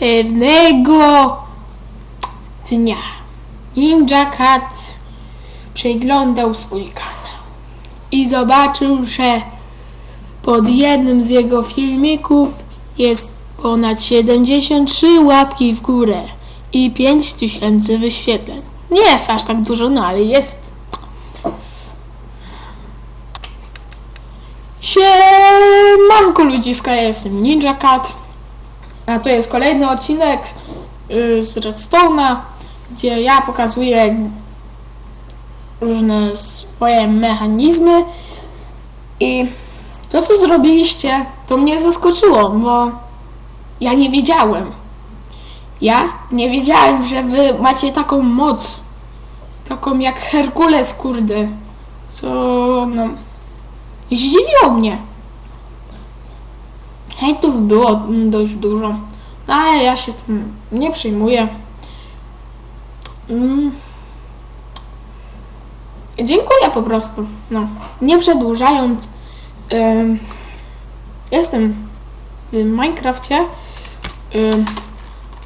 Pewnego dnia Ninja Cat przeglądał swój kanał i zobaczył, że pod jednym z jego filmików jest ponad 73 łapki w górę i 5000 wyświetleń. Nie jest aż tak dużo, no ale jest. Siemanko ludziska, ja jestem Ninja Cat. A to jest kolejny odcinek y, z Redstone'a, gdzie ja pokazuję różne swoje mechanizmy i to co zrobiliście to mnie zaskoczyło, bo ja nie wiedziałem. Ja nie wiedziałem, że wy macie taką moc. Taką jak Herkules, kurde. Co, no... Zdziwiło mnie. Hejtów było dość dużo. No, ale ja się tym nie przejmuję. Mm. Dziękuję po prostu. No, nie przedłużając. ym, jestem w Minecrafcie. Ym,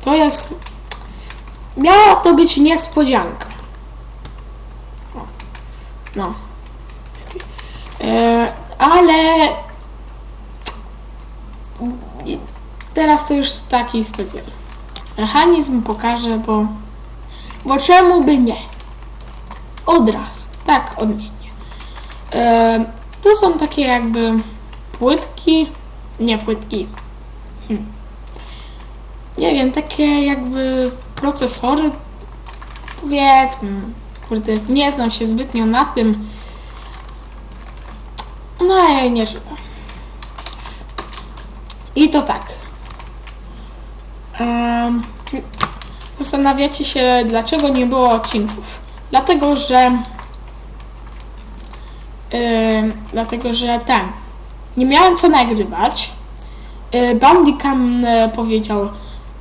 to jest. Miała to być niespodzianka. O, No. E, ale. i Teraz to już taki specjalny. Mechanizm pokażę, bo. Bo czemu by nie? Od razu. Tak, odmiennie. E, to są takie jakby płytki. Nie płytki. Hmm. Nie wiem, takie jakby procesory. Powiedzmy. Kurde, nie znam się zbytnio na tym. No ale nie trzeba. I to tak. Zastanawiacie się, dlaczego nie było odcinków. Dlatego, że. em, dlatego, że ten. Nie miałem co nagrywać. Yy, Bandicam e, powiedział: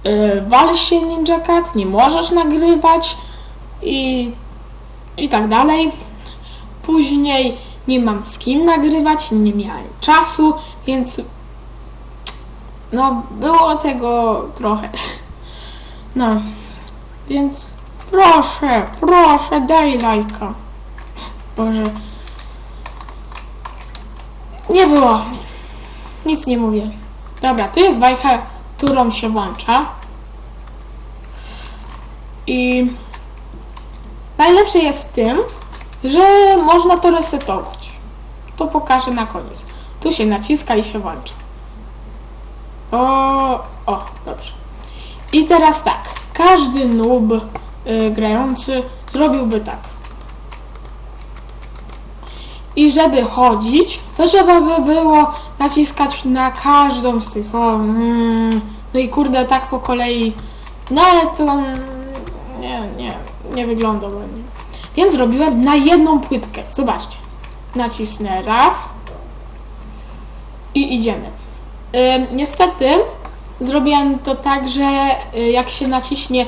yy, Wal się Ninja Cat, nie możesz nagrywać. I, I tak dalej. Później nie mam z kim nagrywać, nie miałem czasu, więc no było tego trochę. No, więc proszę, proszę, daj lajka. Boże. Nie było. Nic nie mówię. Dobra, tu jest wajcha, którą się włącza. I najlepsze jest w tym, że można to resetować. To pokażę na koniec. Tu się naciska i się włącza. O, o, dobrze. I teraz tak. Każdy noob y, grający zrobiłby tak. I żeby chodzić, to trzeba by było naciskać na każdą z tych. O, mm, no i kurde, tak po kolei. No ale to mm, nie, nie, nie wygląda ładnie. Więc zrobiłem na jedną płytkę. Zobaczcie. Nacisnę raz i idziemy. Niestety zrobiłem to tak, że y, jak się naciśnie,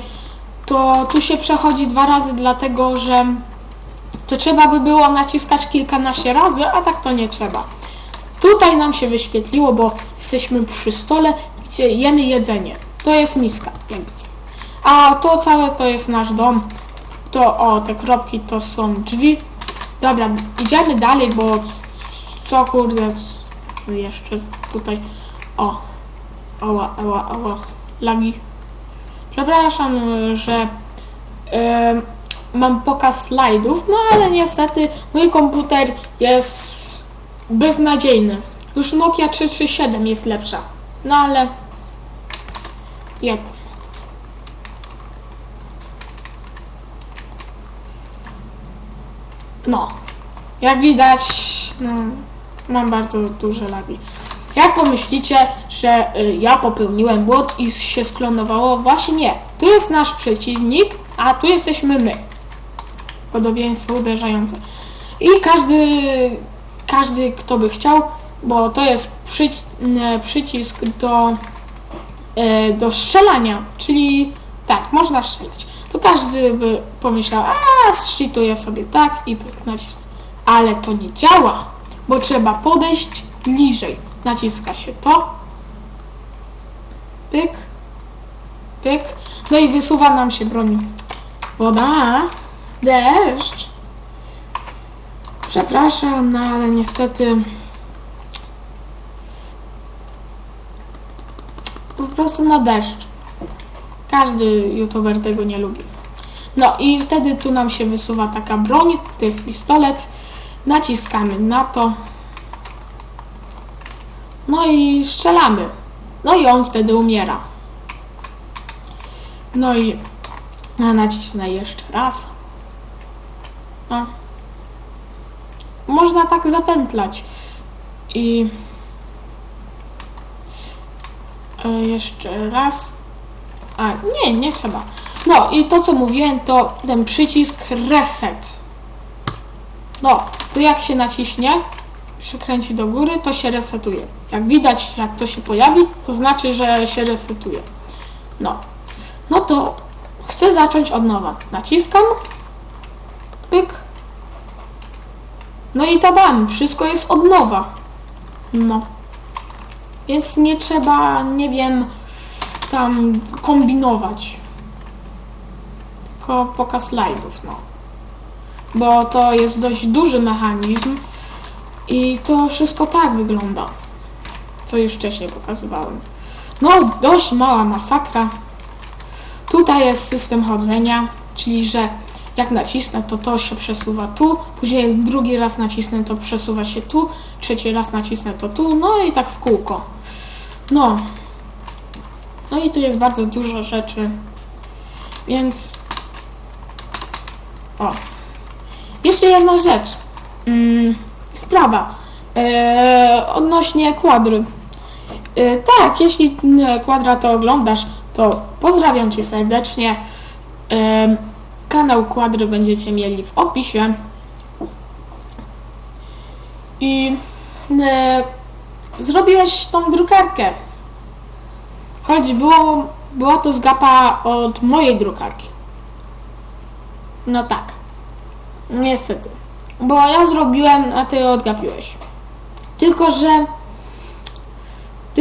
to tu się przechodzi dwa razy, dlatego że to trzeba by było naciskać kilkanaście razy, a tak to nie trzeba. Tutaj nam się wyświetliło, bo jesteśmy przy stole, gdzie jemy jedzenie. To jest miska, jakby. A to całe to jest nasz dom. To o, te kropki to są drzwi. Dobra, idziemy dalej, bo co kurde, jeszcze tutaj, o, ała, ała, ała, lagi. Przepraszam, że mam pokaz slajdów, no ale niestety mój komputer jest beznadziejny. Już Nokia 337 jest lepsza, no ale jak. No, jak widać, no, mam bardzo duże lagi. Jak pomyślicie, że y, ja popełniłem błąd i się sklonowało? Właśnie nie. Tu jest nasz przeciwnik, a tu jesteśmy my. Podobieństwo uderzające. I każdy, każdy kto by chciał, bo to jest przyci przycisk do, e, do strzelania, czyli tak, można strzelać. To każdy by pomyślał, a zszczytuję sobie tak i nacisnę. Ale to nie działa, bo trzeba podejść bliżej. Naciska się to, pyk pyk. No i wysuwa nam się broń. Woda, deszcz. Przepraszam, no ale niestety po prostu na deszcz. Każdy youtuber tego nie lubi. No i wtedy tu nam się wysuwa taka broń, to jest pistolet. Naciskamy na to. No i strzelamy. No i on wtedy umiera. No i ja nacisnę jeszcze raz. No. Można tak zapętlać. I e, jeszcze raz. A, nie, nie trzeba. No i to co mówiłem, to ten przycisk reset. No, to jak się naciśnie, przekręci do góry, to się resetuje. Jak widać, jak to się pojawi, to znaczy, że się resetuje. No, no to chcę zacząć od nowa. Naciskam, pyk. No i tabam, wszystko jest od nowa. No. Więc nie trzeba, nie wiem, tam kombinować. Tylko pokaz slajdów, no. Bo to jest dość duży mechanizm i to wszystko tak wygląda, co już wcześniej pokazywałem. No, dość mała masakra. Tutaj jest system chodzenia, czyli że jak nacisnę, to to się przesuwa tu, później drugi raz nacisnę, to przesuwa się tu, trzeci raz nacisnę, to tu, no i tak w kółko. No. No i tu jest bardzo dużo rzeczy, więc... O. Jeszcze jedna rzecz. Mm, sprawa. E, odnośnie kwadry. E, tak, jeśli mm, kwadra to oglądasz, to pozdrawiam Cię serdecznie. E, kanał kwadry będziecie mieli w opisie. I zrobiłeś tą drukarkę. Choć było, była to zgapa od mojej drukarki. No tak. Niestety. Bo ja zrobiłem, a ty odgapiłeś. Tylko, że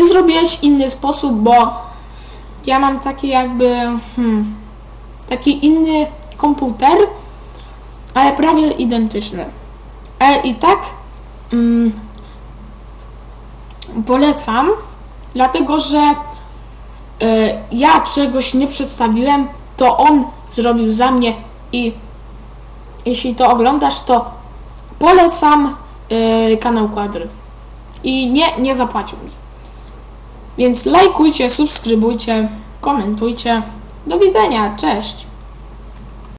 zrobiłeś inny sposób, bo ja mam taki jakby hmm, taki inny komputer, ale prawie identyczny. Ale i tak mm, polecam, dlatego że y, ja czegoś nie przedstawiłem, to on zrobił za mnie i jeśli to oglądasz, to polecam y, kanał Kwadry. I nie, nie zapłacił mi. Więc lajkujcie, subskrybujcie, komentujcie. Do widzenia, cześć!